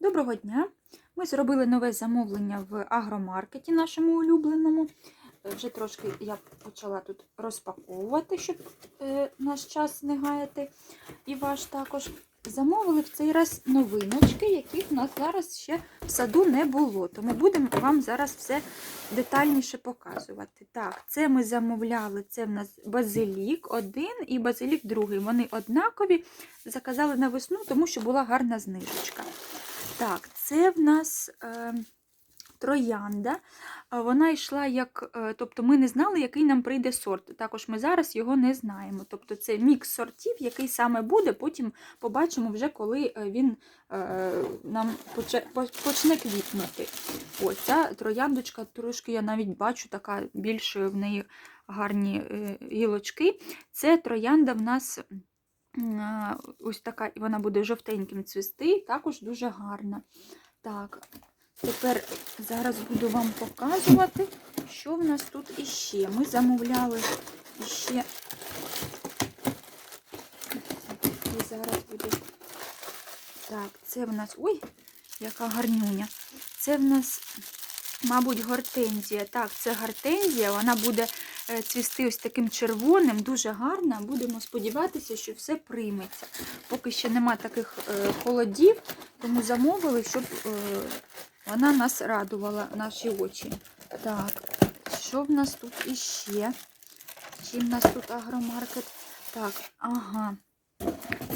Доброго дня! Ми зробили нове замовлення в агромаркеті нашому улюбленому. Е, Вже трошки я почала тут розпаковувати, щоб е, наш час не гаяти. І ваш також. Замовили в цей раз новиночки, яких в нас зараз ще в саду не було. Тому будемо вам зараз все детальніше показувати. Так, це ми замовляли, це в нас базилік один і базилік другий. Вони однакові. Заказали на весну, тому що була гарна знижечка. Так, це в нас е, троянда. Вона йшла як, е, тобто ми не знали, який нам прийде сорт. Також ми зараз його не знаємо. Тобто це мікс сортів, який саме буде, потім побачимо вже, коли е, він е, нам почне квітнути. Ось ця трояндочка, трошки я навіть бачу, така більш в неї гарні е, гілочки. Це троянда в нас. Ось така, і вона буде жовтеньким цвісти, також дуже гарна. Так, тепер зараз буду вам показувати, що в нас тут іще. Ми замовляли іще. І зараз буде. Так, це в нас. Ой, яка гарнюня. Це в нас, мабуть, гортензія. Так, це гортензія, вона буде цвісти ось таким червоним, дуже гарна. Будемо сподіватися, що все прийметься. Поки ще нема таких е, холодів, тому замовили, щоб е, вона нас радувала, наші очі. Так, що в нас тут іще? Чим в нас тут агромаркет? Так, ага.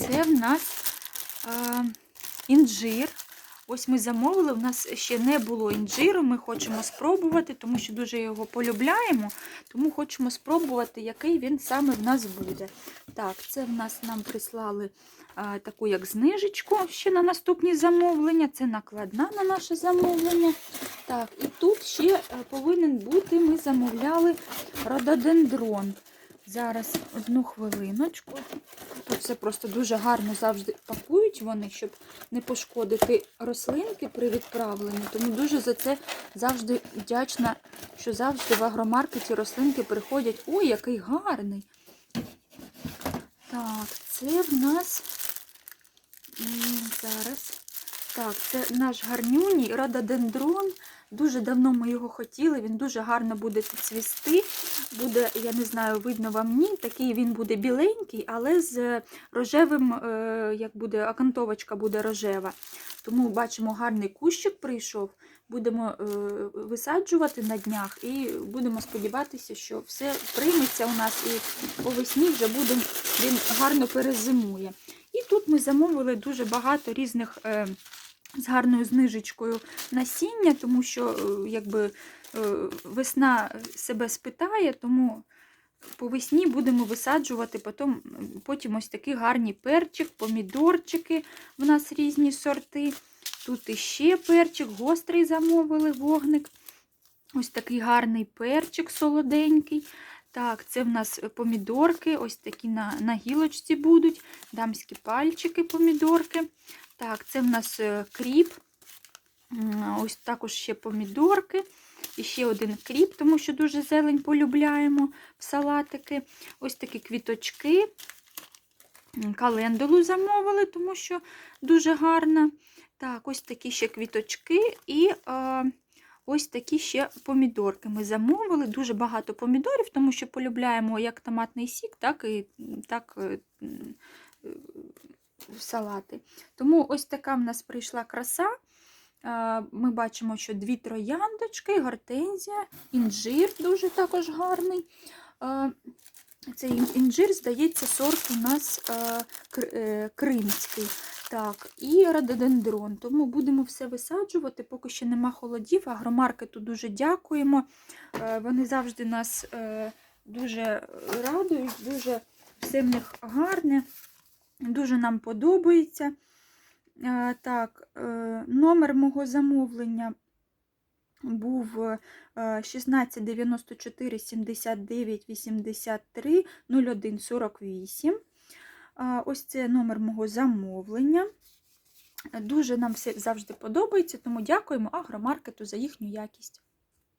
Це в нас е, інжир. Ось ми замовили, у нас ще не було інжиру, ми хочемо спробувати, тому що дуже його полюбляємо, тому хочемо спробувати, який він саме в нас буде. Так, це в нас нам прислали а, таку як знижечку ще на наступні замовлення. Це накладна на наше замовлення. Так, і тут ще е, повинен бути, ми замовляли рододендрон. Зараз одну хвилиночку. Тут все просто дуже гарно завжди пакують вони, щоб не пошкодити рослинки при відправленні. Тому дуже за це завжди вдячна, що завжди в агромаркеті рослинки приходять. Ой, який гарний! Так, це в нас зараз. Так, це наш гарнюній рододендрон. Дуже давно ми його хотіли, він дуже гарно буде цвісти. Буде, я не знаю, видно вам ні, такий він буде біленький, але з рожевим, е, як буде, окантовочка буде рожева. Тому бачимо, гарний кущик прийшов. Будемо е, висаджувати на днях і будемо сподіватися, що все прийметься у нас і по весні вже буде, він гарно перезимує. І тут ми замовили дуже багато різних. З гарною знижечкою насіння, тому що е, якби е, весна себе спитає, тому по весні будемо висаджувати потім, потім ось такі гарні перчик, помідорчики. В нас різні сорти. Тут іще перчик, гострий замовили вогник. Ось такий гарний перчик солоденький. Так, це в нас помідорки, ось такі на, на гілочці будуть, дамські пальчики, помідорки. Так, це в нас е, кріп. Ось також ще помідорки. І ще один кріп, тому що дуже зелень полюбляємо в салатики. Ось такі квіточки. Календулу замовили, тому що дуже гарна. Так, ось такі ще квіточки і е, ось такі ще помідорки. Ми замовили дуже багато помідорів, тому що полюбляємо як томатний сік, так і так, е, е, салати. Тому ось така в нас прийшла краса. Е, Ми бачимо, що дві трояндочки, гортензія, інжир дуже також гарний. Цей інжир, здається, сорт у нас кр- кримський. Так, і рододендрон. Тому будемо все висаджувати, поки ще нема холодів. Агромаркету дуже дякуємо. Е, Вони завжди нас е, дуже радують, дуже все в них гарне. Дуже нам подобається. Е, Так, номер мого замовлення був е, 1694 79 83 01 48. Ось це номер мого замовлення. Дуже нам все завжди подобається, тому дякуємо агромаркету за їхню якість.